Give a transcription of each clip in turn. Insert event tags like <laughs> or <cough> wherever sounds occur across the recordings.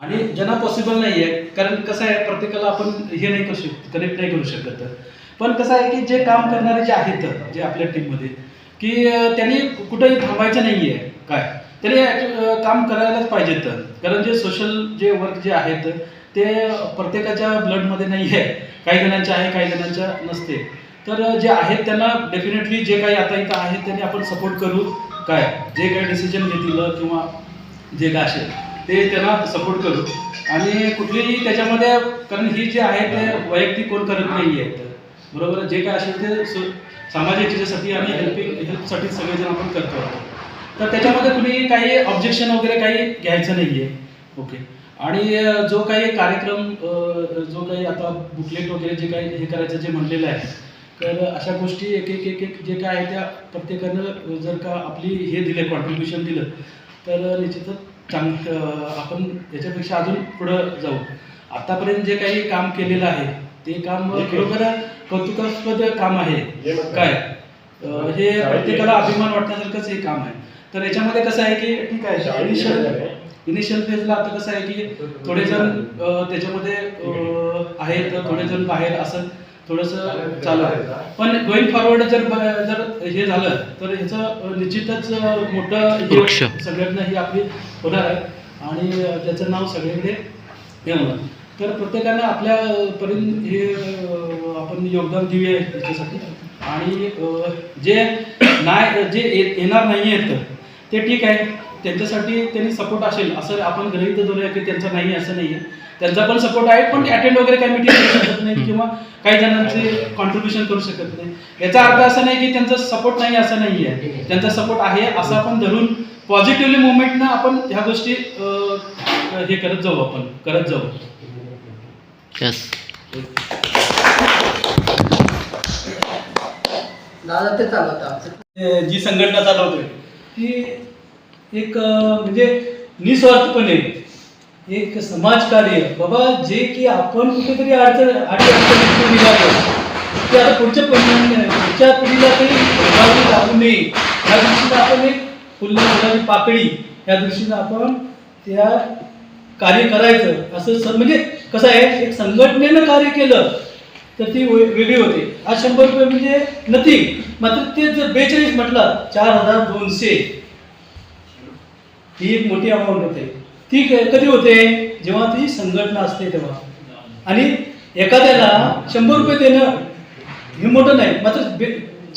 आणि ज्यांना पॉसिबल नाही आहे कारण कसं आहे प्रत्येकाला आपण हे नाही करू शकत कनेक्ट नाही करू शकत. पण कसं आहे की जे काम करणारे जे आहेत जे आपल्या टीममध्ये की त्यांनी कुठंही थांबायचं नाही आहे काय? त्यांनी काम करायलाच पाहिजेत. कारण जे सोशल जे वर्क जे आहेत ते प्रत्येकाच्या ब्लडमध्ये नाही आहे काही जणांच्या आहे काही जणांच्या नसते. तर जे आहेत त्यांना डेफिनेटली जे काही आता इथं आहेत त्यांनी आपण सपोर्ट करू. काय? जे काही डिसिजन घेतील किंवा जे काय असेल. ते त्यांना सपोर्ट करू. आणि कुठलीही त्याच्यामध्ये कारण ही जे आहे ते वैयक्तिक कोण करत नाही आहेत बरोबर? जे काय असेल ते सामाजिक याच्यासाठी आणि हेल्पिंग हेल्पसाठी सगळेजण आपण करतो. तर त्याच्यामध्ये कुणी काही ऑब्जेक्शन वगैरे काही घ्यायचं नाही आहे ओके आणि जो काही कार्यक्रम जो काही आता बुकलेट वगैरे जे काही हे करायचं जे म्हणलेलं आहे. तर अशा गोष्टी एक एक एक एक जे काय आहे त्या प्रत्येकानं जर का आपली हे दिले कॉन्ट्रीब्युशन दिलं तर निश्चितच चांग आपण याच्यापेक्षा अजून पुढं जाऊ. आतापर्यंत जे काही काम केलेलं आहे ते काम खरोखर कौतुकास्पद काम आहे. काय? हे प्रत्येकाला अभिमान वाटण्यासारखंच हे काम आहे. तर याच्यामध्ये कसं आहे की ठीक आहे इनिशियल इनिशियल फेजला आता कसं आहे की थोडे जण त्याच्यामध्ये आहेत थोडे जण बाहेर असं थोडंसं चालू आहे. पण गोईंग फॉरवर्ड जर जर हे झालं तर ह्याचं निश्चितच मोठं वृक्ष. सगळ्यांना ही आपली होणार आहे. आणि अं, ज्याचं नाव सगळीकडे हे होणार तर प्रत्येकानं आपल्या परीन हे आपण योगदान देऊया याच्यासाठी. आणि जे नाही जे येणार नाही आहेत ते ठीक आहे. त्यांच्यासाठी त्यांनी सपोर्ट असेल असं आपण गृहीत धरूया की त्यांचा नाही असं नाही आहे त्यांचा पण सपोर्ट आहे पण अटेंड वगैरे काही मिटिंग करू शकत नाही किंवा काही जणांचे कॉन्ट्रीब्युशन करू शकत नाही. याचा अर्थ असा नाही की त्यांचा सपोर्ट नाही असं नाही आहे त्यांचा सपोर्ट आहे असं आपण धरून पॉझिटिव्हली मुवमेंटनं आपण ह्या गोष्टी हे करत जाऊ आपण करत जाऊ. यस दादा ते चालवता ए, जी संघटना चालवतोय ती एक म्हणजे निस्वार्थपणे एक समाजकार्य बाबा जे की आपण कुठेतरी अडचण अडचणीतून निघालो ते आता पुढच्या पिढी- पुढच्या पिढीला तरी प्रभावी लागू नये. या दृष्टीनं आपण एक फुलं फुलाची पाकळी या दृष्टीनं आपण त्या कार्य करायचं. असं सर म्हणजे कसं आहे एक संघटनेनं कार्य केलं तर ती वेगळी होते. आज शंभर रुपये म्हणजे नथिंग मात्र ते जर बेचाळीस म्हटलं चार हजार दोनशे. ही एक मोठी अमाऊंट होते. ती कधी होते? जेव्हा ती संघटना असते तेव्हा. आणि एखाद्याला शंभर रुपये देणं हे मोठं नाही मात्र बे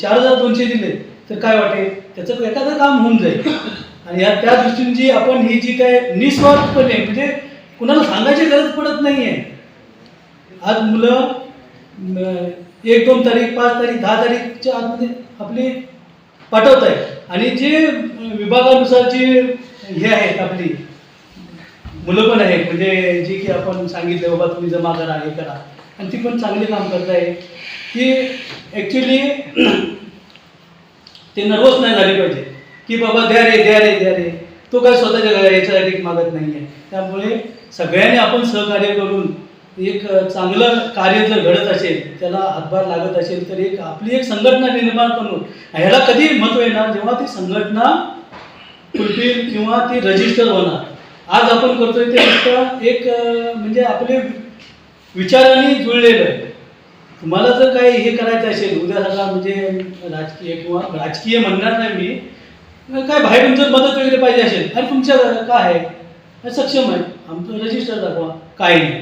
चार हजार दोनशे दिले तर काय वाटेल त्याचं एखादं काम होऊन जाईल. आणि या त्या दृष्टीने जी आपण ही जी काय निस्वार्थपणे म्हणजे कुणाला सांगायची गरज पडत नाही आहे आज मुलं एक दोन तारीख पाच तारीख दहा तारीखच्या आतमध्ये आपली पाठवत आहे आणि जे विभागानुसार जे हे आहेत आपली मुलं पण आहेत. म्हणजे जी की आपण सांगितलं बाबा तुम्ही जमा करा हे करा. आणि ती पण चांगली काम करत आहे की ॲक्च्युली ते नर्वस नाही झाले पाहिजे. की बाबा द्या रे द्या रे द्या रे. तो काय स्वतःच्या याच्यासाठी मागत नाही आहे त्यामुळे सगळ्यांनी आपण सहकार्य करून एक चांगलं कार्य जर घडत असेल त्याला हातभार लागत असेल तर एक आपली एक संघटना निर्माण करून ह्याला कधी महत्त्व येणार? जेव्हा ती संघटना फुलफिल किंवा ती रजिस्टर होणार. आज आपण करतोय ते फक्त एक म्हणजे आपले विचाराने जुळलेलं आहे. तुम्हाला जर काही हे करायचं असेल उद्या सगळा म्हणजे राजकीय किंवा राजकीय म्हणणार नाही मी काय बाहेरून जर मदत वगैरे पाहिजे असेल आणि तुमच्या काय आहे? सक्षम आहे आमचं रजिस्टर दाखवा काय नाही.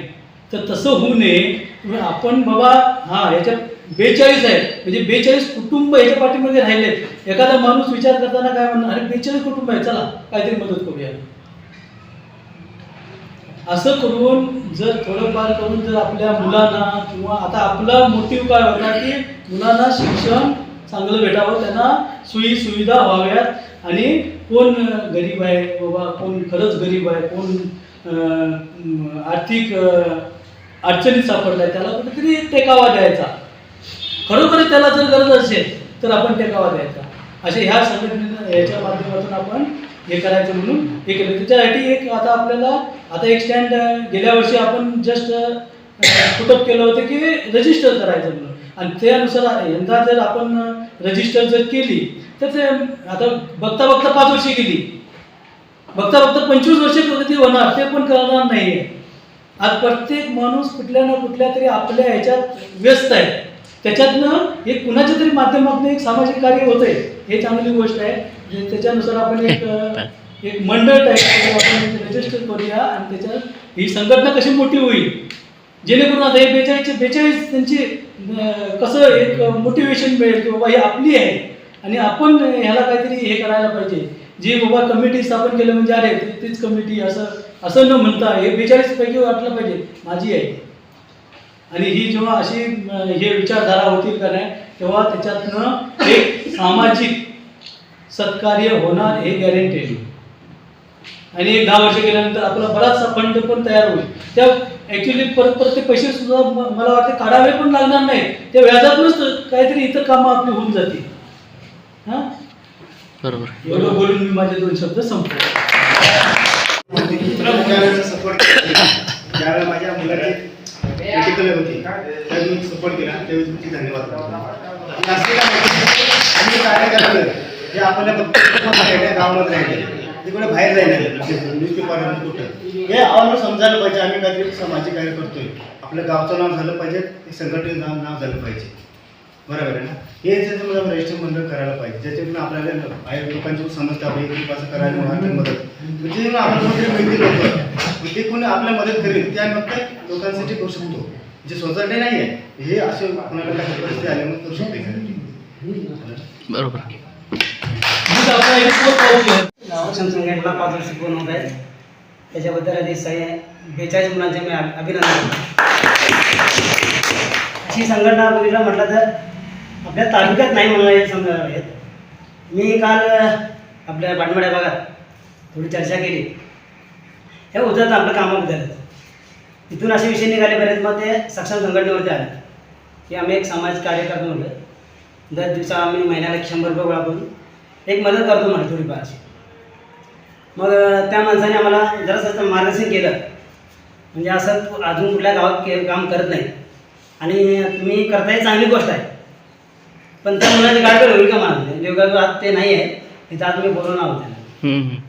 तर तसं होऊ नये. आपण बाबा हां याच्यात बेचाळीस आहे म्हणजे बेचाळीस कुटुंब याच्या पाठीमध्ये राहिलेत. एखादा माणूस विचार करताना काय म्हणणार अरे बेचाळीस कुटुंब आहे चला काहीतरी मदत करूया. असं करून जर थोडंफार करून जर आपल्या मुलांना किंवा आता आपला मोटिव्ह काय होता की मुलांना शिक्षण चांगलं भेटावं त्यांना सोयी सुविधा व्हाव्यात. आणि कोण गरीब आहे बाबा कोण खरंच गरीब आहे कोण आर्थिक अडचणीत अडचणीत सापडलाय त्याला कुठेतरी टेकावा द्यायचा. खरोखर त्याला जर गरज असेल तर आपण टेकावा द्यायचा. असे ह्या संघटनेनं याच्या माध्यमातून आपण हे करायचं म्हणून हे केलं. त्याच्यासाठी एक आता आपल्याला आता एक स्टँड गेल्या वर्षी आपण जस्ट पुटअप केलं होतं की रजिस्टर करायचं म्हणून. आणि त्यानुसार यंदा जर आपण रजिस्टर जर केली तर ते आता बघता बघता पाच वर्षे गेली. बघता बघता पंचवीस वर्ष प्रगती होणार ते पण करणार नाहीये. आज प्रत्येक माणूस कुठल्या ना कुठल्या तरी आपल्या ह्याच्यात व्यस्त आहे. त्याच्यातनं हे कुणाच्या तरी माध्यमातून एक सामाजिक कार्य होत आहे हे चांगली गोष्ट आहे. जे त्याच्यानुसार आपण एक <laughs> एक मंडळ टाईप आपण रजिस्टर करूया आणि त्याच्यात ही संघटना कशी मोठी होईल? जेणेकरून आता हे बेचाळीसचे बेचाळीस त्यांची कसं एक मोटिवेशन मिळेल की बाबा ही आपली आहे आणि आपण ह्याला काहीतरी हे करायला पाहिजे. जी बाबा कमिटी स्थापन केलं म्हणजे अरे तीच कमिटी असं असं न म्हणता हे बेचाळीस पैकी वाटलं पाहिजे माझी आहे. आणि ही जेव्हा अशी हे विचारधारा होतील का नाही तेव्हा त्याच्यातनं एक सामाजिक सत्कार्य होणार हे गॅरंटेड आणि एक दहा वर्ष गेल्यानंतर आपला बराचसा फंड पण तयार होईल. त्या ऍक्च्युली परत परत ते पैसे सुद्धा मला वाटतं काढावे पण लागणार नाही त्या व्याजातूनच काहीतरी इतर कामं आपली होऊन जातील. हां? बरोबर. एवढं बोलून मी माझे दोन शब्द सपोर्ट ज्यावेळेला माझ्या मुलाची क्रिटिकल होती त्यावेळी सपोर्ट केला त्यावेळी तुमची धन्यवाद. हे जे आपल्याला फक्त गावामध्ये राहिले ते कुठे बाहेर जायला म्हणजे न्यूजपेपर कुठं. हे आम्हाला समजायला पाहिजे आम्ही काहीतरी सामाजिक कार्य करतोय. आपल्या गावचं नाव झालं पाहिजे हे संघटनेचं नाव नाव झालं पाहिजे. बरोबर आहे ना? हे जर मला रजिस्टर मंडळ करायला पाहिजे. ज्याच्यातून आपल्याला बाहेर लोकांची समजते आपण इकडे करायला वाटतं मदत. म्हणजे ना आपल्याला कोणतरी लोक ते कोणी आपल्या मदत करेल त्या फक्त लोकांसाठी करू शकतो. जे सोसायटी नाही आहे हे असे कोणाला काही परिस्थिती आल्यामुळे करू शकते बरोबर. मग पाच वर्ष पूर्ण होत आहे त्याच्याबद्दल आधी सही बेचाळीस मुलांचे मी अभिनंदन अशी संघटना बघितलं म्हटलं तर आपल्या तालुक्यात नाही म्हणून समजा आहेत मी काल आपल्या बांडमड्या भागात थोडी चर्चा केली हे उतरत आपलं कामाबद्दल इथून असे विषय निघाले बरेच मग ते सक्षम संघटनेवरती आले की आम्ही एक समाज कार्य करतो म्हटलं दर दिवसा आम्ही महिन्याला एक शंभर रुपये गोळा करून एक मदत करतो म्हटलं थोडीफार. अशी मग त्या माणसाने आम्हाला जरासं मार्गदर्शन केलं. म्हणजे असं तू अजून कुठल्या गावात के काम करत नाही. आणि तुम्ही करताय चांगली गोष्ट आहे. पण त्या मुलाची गाडगड होईल का मला योगायोग आज ते नाही आहे. तिथं आज मी बोलून आहोत त्यांना.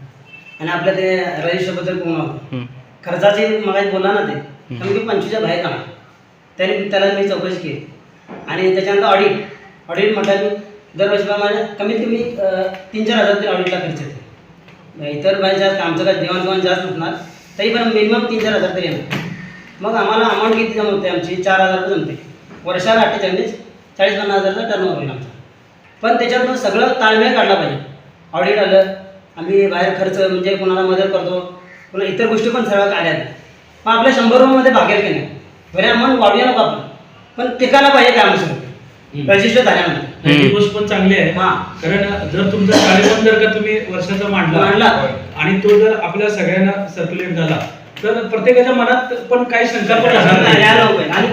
आणि आपल्या ते रजिस्टरबद्दल बोलून आहोत. खर्चाचे मग बोलला ना ते. कमी कमी पंचवीसच्या बाहेर काढा. त्याने त्याला मी चौकशी केली. आणि त्याच्यानंतर ऑडिट ऑडिट म्हटलं मी दरवर्षीप्रमाणे कमीत कमी तीन चार हजार तरी ऑडिटला खर्च येते. इतर बाहेर जास्त आमचं काय देवाणघेवाण जास्त नसणार तरी पण मिनिमम तीन चार हजार तरी येणार. मग आम्हाला अमाऊंट किती जमा होते आमची? चार हजार रुपये जमते वर्षाला अठ्ठेचाळीस चाळीस पन्नास हजारचा टर्न होईल आमचा. पण त्याच्यातून सगळं ताळमेळ काढला पाहिजे. ऑडिट आलं आम्ही बाहेर खर्च म्हणजे कोणाला मदत करतो पुन्हा इतर गोष्टी पण सगळं आल्या मग आपल्या शंभर रुपयामध्ये भागेल की नाही? बरे अमाऊंट वाढूया नको आपण. पण टिकायला पाहिजे काय आमचं रजिस्टर झाल्यानंतर नाही, ही गोष्ट पण चांगली आहे. हां. कारण जर तुमचा कार्यक्रम जर का तुम्ही वर्षाचा मांडला मांडला. आणि तो जर आपल्या सगळ्यांना सर्क्युलेट झाला तर प्रत्येकाच्या मनात पण काही शंका पण राहणार नाही. आणि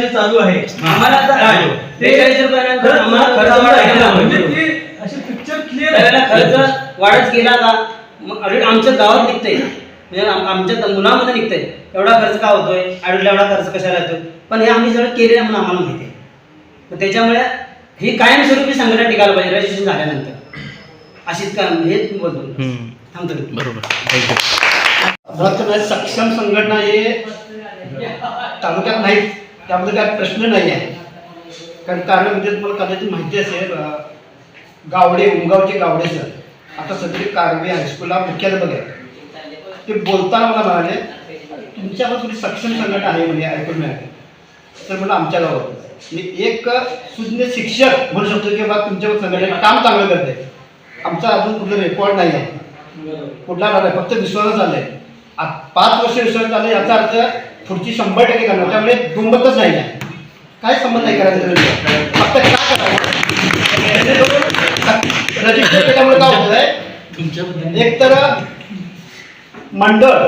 जे चालू आहे. आम्हाला आता काय? बेचाळीस रुपयानंतर तर आम्हाला खर्च म्हणजे म्हणजे ते असे पिक्चर क्लिअर त्यावेळेला खर्च वाढत गेला का? मग ऑडिट आमच्या गावात निघतंय. म्हणजे आम- आमच्या त- मुलामध्ये निघतंय. एवढा खर्च का होतोय? ऑडिटला एवढा खर्च कशाला येतोय? पण हे आम्ही सगळं केलेलं आहे म्हणून आम्हाला माहिती आहे. त्याच्यामुळे ही कायमस्वरूपी संघटना टिकायला पाहिजे रजिस्ट्रेशन झाल्यानंतर. अशीच का हेच बोलतो हम्म, थांबतो. बरोबर. नाही सक्षम संघटना हे तालुक्यात नाहीत त्यामध्ये काय प्रश्न नाही आहे. कारण कारण म्हणजे तुम्हाला कदाचित माहिती असेल गावडे उमगावचे गावडे सर. आता सध्या कारवे हायस्कूलला मुख्याध्यापक आहेत. ते बोलताना मला म्हणाले तुमच्याकडे थोडी सक्षम संघटना आहे म्हणजे ऐकून मिळाले. तर म्हणलं आमच्या गावात मी एक सुज्ञ शिक्षक म्हणू शकतो की बा तुमच्या संघटनेत काम चांगलं करते. आमचा अजून कुठलं रेकॉर्ड नाही आहे. कुठला नाही फक्त विश्वास झालाय. आ- पाच वर्ष विश्वास झालं याचा अर्थ पुढची शंभर टक्के करणार. त्यामुळे दुंबतच नाही आहे. काय संबंध नाही करायचं फक्त काय करायचं? रजिस्टर केल्यामुळे काय होतंय? एक तर मंडळ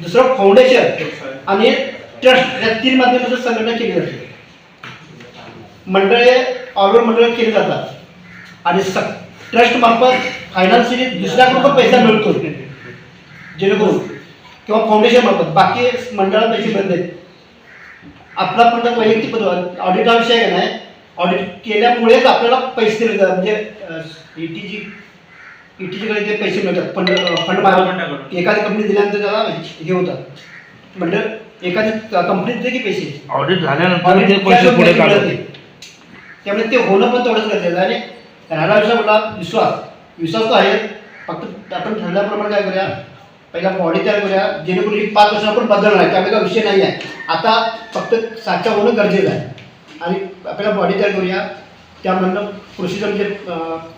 दुसरं फाउंडेशन आणि ट्रस्ट या तीन माध्यमातून संघटना केली जाते. मंडळे ऑलवर मंडळ केली जातात. आणि स ट्रस्ट मार्फत फायनान्शियली दुसऱ्याकडून पण पैसा मिळतो. जेणेकरून किंवा फाउंडेशन मार्फत. बाकी मंडळात पैसे बंद आहेत. आपला पण वैयक्तिक ऑडिट हा विषय आहे का नाही ऑडिट केल्यामुळेच आपल्याला पैसे दिले जातात म्हणजे ई टी जी इटीच्याकडे ते पैसे मिळतात. फंड फंड एखादी कंपनी दिल्यानंतर त्याला हे होतात. म्हणजे एखादी कंपनी देते की पैसे? ऑडिट झाल्यानंतर त्यामुळे ते होणं पण तेवढंच गरजेचं आहे. आणि राहिला विषय बोला विश्वास विश्वास तो आहे. फक्त आपण ठरल्याप्रमाणे काय करूया? पहिला बॉडी तयार करूया. जेणेकरून ही पाच वर्ष आपण बदलणार आहे. त्यामुळे काही विषय नाही आहे. आता फक्त साचा होणं गरजेचं आहे. आणि आपल्याला बॉडी तयार करूया. त्यामधनं प्रोसिजर म्हणजे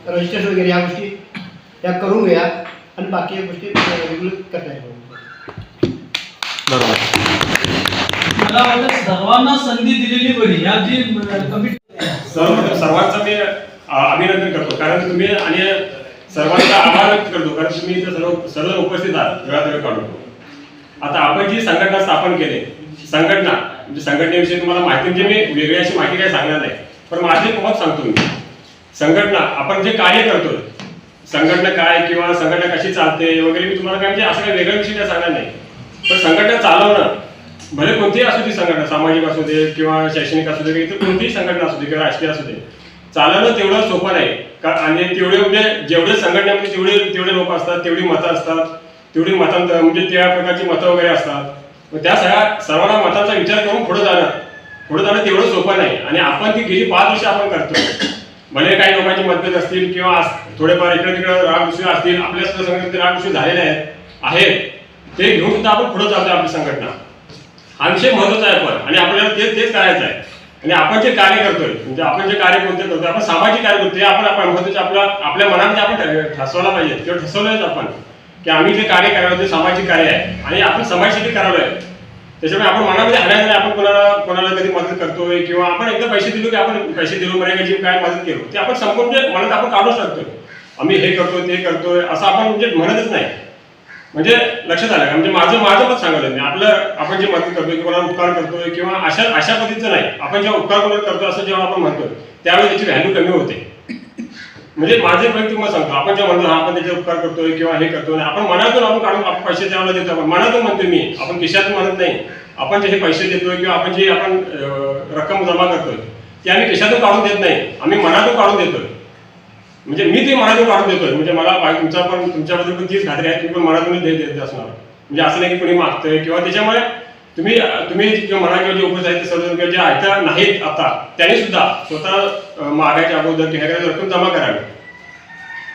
रजिस्ट्रेशन वगैरे ह्या गोष्टी त्या करून घ्या आणि बाकी या गोष्टी रेग्युलर करता येईल. बरोबर. मला वाटतं सर्वांना संधी दिलेली बरी या जी कमिटी सर्व सर्वांचं मी अभिनंदन करतो. कारण तुम्ही आणि सर्वांचा आभार व्यक्त करतो. कारण तुम्ही इथे सर्व सर्व उपस्थित आहात. वेळात काढून. आता आपण जी संघटना स्थापन केली संघटना म्हणजे संघटनेविषयी तुम्हाला माहिती म्हणजे मी वेगळी अशी माहिती काही सांगणार नाही. पण माझी मत सांगतो मी. संघटना आपण जे कार्य करतोय संघटना काय किंवा संघटना कशी चालते वगैरे मी तुम्हाला काय म्हणजे असं काही वेगळ्या विषय काय सांगणार नाही. पण संघटना चालवणं भले कोणतीही असू दे संघटना सामाजिक असू दे किंवा शैक्षणिक असू दे इतर कोणतीही संघटना असू दे किंवा राजकीय असू दे चालणं तेवढं सोपं नाही. का आणि तेवढे म्हणजे जेवढे संघटनेमध्ये म्हणजे तेवढे तेवढे लोक असतात तेवढी मतं असतात तेवढी मतांतर म्हणजे त्या प्रकारची मतं वगैरे असतात. मग त्या सगळ्या सर्वांना मतांचा विचार करून पुढे जाणं. पुढे जाणं तेवढं सोपं नाही. आणि आपण ती गेली पाच वर्ष आपण करतो भले काही लोकांची मतभेद असतील किंवा थोडेफार इकडे तिकडे राग विषय असतील आपल्या सुद्धा संघटनेत राग विषय झालेले आहेत आहेत. ते घेऊन सुद्धा आपण पुढे जातो आपली संघटना. हा विषय महत्त्वाचा आहे पण. आणि आपल्याला तेच तेच करायचं आहे. आणि आपण जे कार्य करतोय म्हणजे आपण जे कार्य कोणते करतोय आपण सामाजिक कार्य करतोय ते आपण आपण महत्त्वाचे आपल्या आपल्या मनात आपण ठ- ठसवायला पाहिजे. किंवा ठसवलंच आपण की आम्ही जे कार्य करायला ते सामाजिक कार्य आहे. आणि आपण समाजसाठी करावं आहे त्याच्यामुळे आपण मनामध्ये आणायचं नाही आपण कोणाला कोणाला कधी मदत करतोय किंवा आपण एकदा पैसे दिलो की आपण पैसे दिलो म्हणजे काय मदत केलो ते आपण संपूर्ण मनात आपण काढू शकतोय आम्ही हे करतोय ते करतोय असं आपण म्हणजे म्हणतच नाही. म्हणजे लक्षात आलं का? म्हणजे माझं माझं मत सांगायला मी आपलं आपण जे मदत करतोय किंवा कोणाला उपकार करतोय किंवा अशा अशा पद्धतीचं नाही. आपण जेव्हा उपकार कोणाला करतो असं जेव्हा आपण म्हणतो त्यावेळी त्याची व्हॅल्यू कमी होते. म्हणजे माझे वैयक्तिक मत सांगतो. आपण जेव्हा म्हणतो आपण त्याचे उपकार करतोय किंवा हे करतोय आपण मनातून आपण काढून आपण पैसे त्यावेळेला देतो. आपण मनातून म्हणतो मी. आपण खिशातून म्हणत नाही. आपण जे हे पैसे देतोय किंवा आपण जे आपण रक्कम जमा करतोय ती आम्ही खिशातून काढून देत नाही. आम्ही मनातून काढून देतोय. म्हणजे मी ते मनातून काढून देतोय. म्हणजे मला तुमचा पण तुमच्याबद्दल पण तीच खात्री आहे तुम्ही पण मनातून देत देत असणार. म्हणजे असं नाही की कोणी मागतंय किंवा त्याच्यामुळे तुम्ही तुम्ही किंवा मना किंवा जे उपस्थित आहेत ते किंवा जे आहेत नाहीत आता त्यांनी सुद्धा स्वतः मागायच्या अगोदर किंवा रक्कम जमा करावी.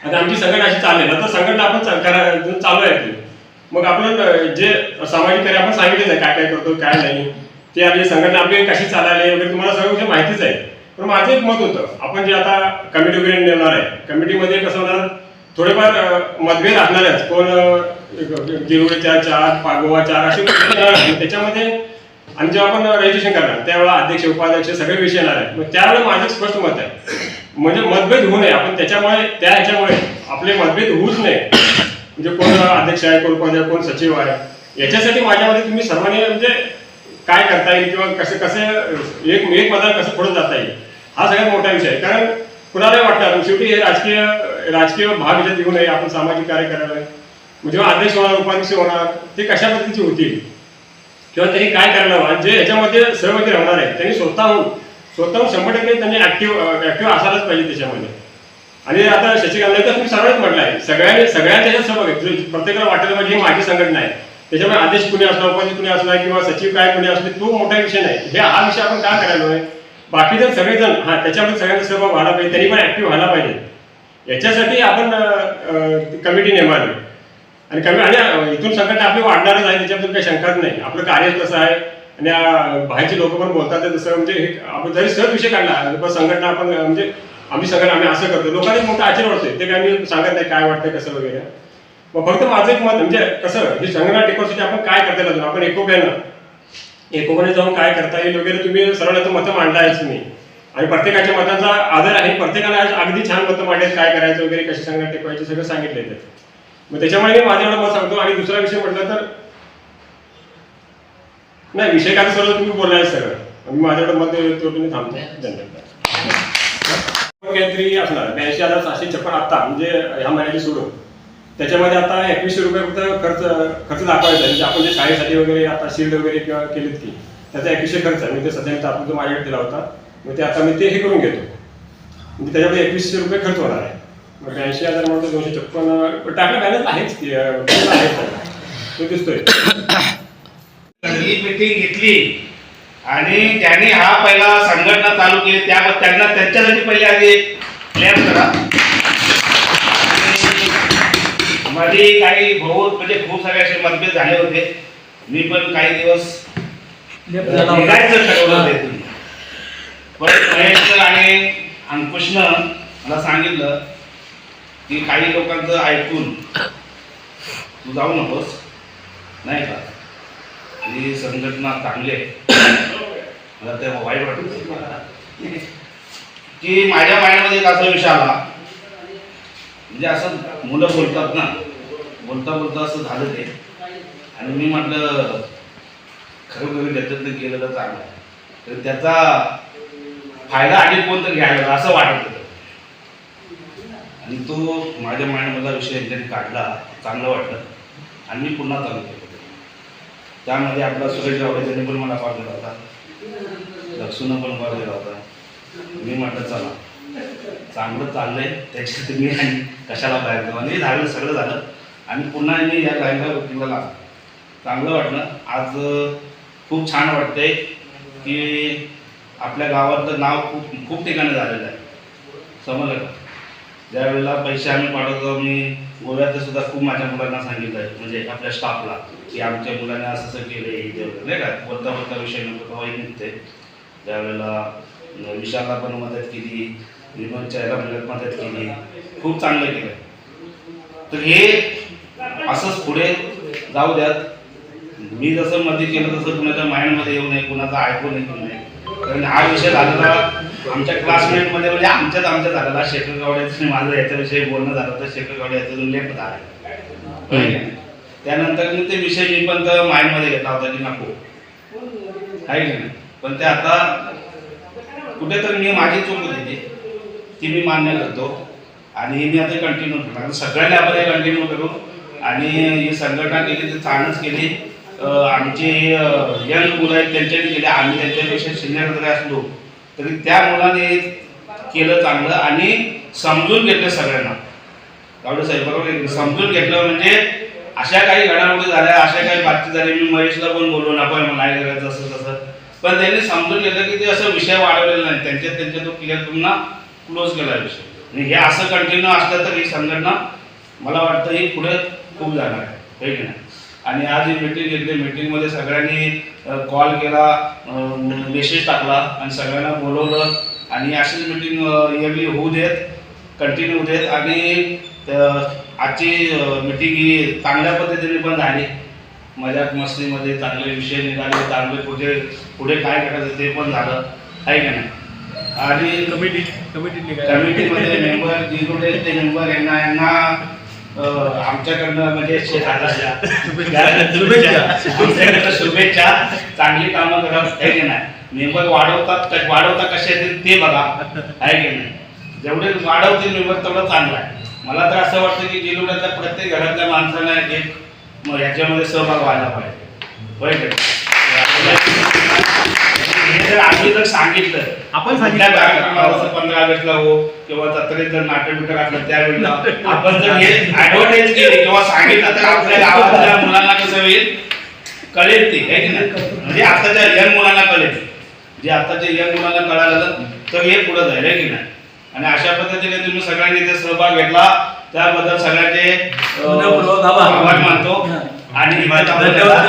आता आमची संघटना अशी चालेल आता संघटना आपण करा- चालू आहे ती. मग आपण जे सामाजिक कार्य आपण सांगितलेच आहे काय काय करतो काय नाही ते आपली संघटना आपली कशी चालायला वगैरे तुम्हाला सगळं माहितीच आहे पण माझं एक मत होतं. आपण जे आता कमिटी वगैरे नेणार आहे कमिटीमध्ये कसं होणार थोडेफार मतभेद मतभेद असणारच. कोण गिरोडे चार चार पागोवा चार असे त्याच्यामध्ये आणि जेव्हा आपण रजिस्ट्रेशन करणार. त्यावेळेला अध्यक्ष उपाध्यक्ष सगळे विषय येणार आहेत. मग त्यावेळेला माझं स्पष्ट मत आहे. म्हणजे मतभेद होऊ नये. आपण त्याच्यामुळे त्या ह्याच्यामुळे आपले मतभेद होऊच नये. म्हणजे कोण अध्यक्ष आहे कोण उपाध्यक्ष कोण सचिव आहे. याच्यासाठी माझ्यामध्ये तुम्ही सर्वांनी म्हणजे काय करता येईल किंवा कसं कसं एक एक मतात कसं पुढे जाता येईल? हा सगळ्यात मोठा विषय आहे. कारण कुणालाही वाटतं शेवटी हे राजकीय राजकीय भाग याच्यात येऊ नये आपण सामाजिक कार्य करायला जेव्हा आदेश होणार उपाध्यक्ष होणार ते कशा पद्धतीचे होतील? किंवा त्यांनी काय करायला हवं जे याच्यामध्ये सहभागी राहणार आहे त्यांनी स्वतःहून स्वतःहून शंभर टक्के त्यांनी ऍक्टिव्ह ऍक्टिव्ह असायलाच पाहिजे त्याच्यामध्ये. आणि आता शशिकांत तर तुम्ही सर्वांनीच म्हटलं आहे सगळ्यांनी सगळ्यांच्या याच्यात सहभाग आहे. प्रत्येकाला वाटायला पाहिजे ही माझी संघटना आहे. त्याच्यामुळे आदेश कुणी असला उपाध्यक्ष कुणी असला किंवा सचिव काय कुणी असले तो मोठा विषय नाही. हे हा विषय आपण का करायला आहे? बाकीजण सगळेजण हा त्याच्यामध्ये सगळ्यांचा सहभाग व्हायला पाहिजे त्यांनी पण ऍक्टिव्ह व्हायला पाहिजे. याच्यासाठी आपण कमिटी नेमावी. आणि कमी आणि इथून संकट आपली वाढणारच आहे त्याच्याबद्दल काही शंकाच नाही. आपलं कार्य कसं आहे आणि बाहेरचे लोक पण बोलतात ते तसं म्हणजे आपण जरी सहज विषय काढला संघटना आपण म्हणजे आम्ही सगळं आम्ही असं करतो. लोकांनी मोठं आश्चर्य वाटतंय ते काय मी सांगत नाही काय वाटतंय कसं वगैरे. मग फक्त माझं एक मत म्हणजे कसं ही संघटना टिकवण्यासाठी आपण काय करता येईल? आपण एकोप्यानं एकोपणे जाऊन काय करता येईल वगैरे तुम्ही सर्वांना मतं मांडला आहेच तुम्ही. आणि प्रत्येकाच्या मतांचा आदर आहे. प्रत्येकाला आज अगदी छान मतं मांडलेत. काय करायचं वगैरे कशी संघटना टिकवायचे सगळं सांगितलं त्यात मग त्याच्यामुळे मी माझं एवढं मत सांगतो. आणि दुसरा विषय म्हटलं तर नाही विषय काय सर्व तुम्ही बोललाय सगळं. मी माझ्याकडे मत देतो तुम्ही थांबतो. धन्यवाद. काहीतरी असणार. ब्याऐंशी हजार सहाशे छप्पन आत्ता म्हणजे ह्या महिन्याची सोडून त्याच्यामध्ये आता एकवीसशे रुपये फक्त खर्च खर्च दाखवायचा म्हणजे आपण जे शाळेसाठी वगैरे आता शिल्ड वगैरे किंवा केलीत की त्याचा एकवीसशे खर्च आहे. मी ते सध्या आपण जो माझ्याकडे दिला होता मग ते आता मी ते हे करून घेतो. म्हणजे त्याच्यामध्ये एकवीसशे रुपये खर्च होणार आहे. मग ब्याऐंशी हजार म्हणतो दोनशे छप्पन टाकलं बॅलन्स आहेच तो दिसतोय. ही मीटिंग घेतली आणि त्यांनी हा पहिला संघटना चालू केली. त्या त्यांना त्यांच्यासाठी पहिले आधी एक प्लॅन करा. मध्ये काही बहुत म्हणजे खूप सारे असे मतभेद झाले होते. मी पण काही दिवस निघायचं ठरवलं होतं. आणि अंकुशनं मला सांगितलं की काही लोकांचं ऐकून तू जाऊ नकोस नाही का? ही संघटना चांगली आहे. मला ते वाईट वाटत की माझ्या माइंडमध्ये एक असा विषय आला. म्हणजे असं मुलं बोलतात ना बोलता बोलता असं झालं ते. आणि मी म्हटलं खरोखर त्याच्यातनं गेलेलं चांगलं आहे. तर त्याचा फायदा आणि कोणतं घ्यायला असं वाटत होतं. आणि तो माझ्या माइंडमधला विषय त्यांनी काढला चांगलं वाटलं. आणि मी पुन्हा चालू केलं. त्यामध्ये आपला सुरेश गावडे त्यांनी पण मला कॉल दिला होता. लक्ष्मीनं पण कॉल दिला होता. मी म्हटलं चला चांगलं चाललंय. त्याच्यात मी आणि कशाला बाहेर जाऊ? आणि झालं सगळं झालं. आणि पुन्हा मी या लाईनला रुटीनला लागलो चांगलं वाटलं. आज खूप छान वाटतंय की आपल्या गावातलं नाव खूप खूप ठिकाणी झालेलं आहे. समजलं का? पैसे आम्ही पाठवतो मी गोव्यात सुद्धा खूप माझ्या मुलांना सांगितलं आहे. म्हणजे आपल्या स्टाफला की आमच्या मुलांना असं असं केलं हे वगैरे. नाही का? वरता बोलता विषय नको तेव्हाही निघते. त्यावेळेला विशालला पण मदत केली विमनच्या याला मदत मदत केली. खूप चांगलं केलं. तर हे असंच पुढे जाऊ द्यात. मी जसं मध्ये केलं तसं कुणाच्या माइंडमध्ये येऊ नये कुणाचं ऐकू नये येऊ नये. कारण हा विषय झालेला आमच्या क्लासमेटमध्ये म्हणजे आमच्याच आमच्या झालेला. शेखर गावड्याचं माझं याच्याविषयी बोलणं झालं होतं. शेखर गावडे याचा लेफ्ट झाला? त्यानंतर मी ते विषय मी पण तर माइंडमध्ये घेतला होता की नको. आहे की नाही? पण ते आता कुठेतरी मी माझी चूक होती ती. ती मी मान्य करतो. आणि मी आता कंटिन्यू करणार सगळ्यांनी आपण हे कंटिन्यू करू. आणि ही संघटना केली ती छानच केली आमचे यंग मुलं आहेत त्यांच्यानी केले आम्ही त्यांच्यापेक्षा सिनियर जरी असलो तरी त्या मुलाने केलं चांगलं आणि समजून घेतलं सगळ्यांना. गावडे साहेब बरोबर समजून घेतलं म्हणजे अशा काही घडामोडी झाल्या अशा काही बातमी झाली. मी महेशला पण बोललो ना पण नाही करायचं असं तसं. पण त्यांनी समजून घेतलं की ते असं विषय वाढवलेला नाही. त्यांच्यात त्यांच्या तो क्लिअर पुन्हा क्लोज केला विषय. आणि हे असं कंटिन्यू असलं तर ही संघटना मला वाटतं ही पुढे खूप जाणार आहे की नाही? आणि आज ही मीटिंग घेतली. मीटिंगमध्ये सगळ्यांनी कॉल केला मेसेज टाकला आणि सगळ्यांना बोलवलं. आणि अशीच मीटिंग इयरली होऊ देत कंटिन्यू होऊ देत. आणि आजची मीटिंग ही चांगल्या पद्धतीने पण झाली. मजाक मस्तीमध्ये चांगले विषय निघाले. चांगले पुढे पुढे काय करायचं ते पण झालं. आहे का नाही? आणि कमिटी कमिटी कमिटीमध्ये मेंबर जे कुठे ते मेंबर यांना यांना आमच्याकडनं म्हणजे शुभेच्छा. शुभेच्छा. चांगली कामं करा आहे की नाही? मेंबर वाढवतात वाढवता कसे येतील ते बघा. आहे की नाही? जेवढे वाढवतील मेंबर तेवढं चांगलं आहे. मला तर असं वाटतं की जिल्ह्यातल्या प्रत्येक घरातल्या माणसाला एक ह्याच्यामध्ये सहभाग व्हायला पाहिजे. हे जर सांगितलं. आपण कार्यक्रमाला जसं पंधरा ऑगस्टला हो किंवा जत्रेत जर नाटक बिटक असलं त्यावेळेला. आपण जर हे ऍडव्हर्टाईज केली किंवा सांगितलं तर आपल्या गावातल्या मुलांना कसं होईल? कळेल ते आहे की नाही? म्हणजे आताच्या यंग मुलांना कळेल. जे आताच्या यंग मुलांना कळालं तर हे पुढे जाईल आहे की नाही? आणि अशा पद्धतीने तुम्ही सगळ्यांनी इथे सहभाग घेतला त्याबद्दल सगळ्यांचे. आभार मानतो. आणि. धन्यवाद.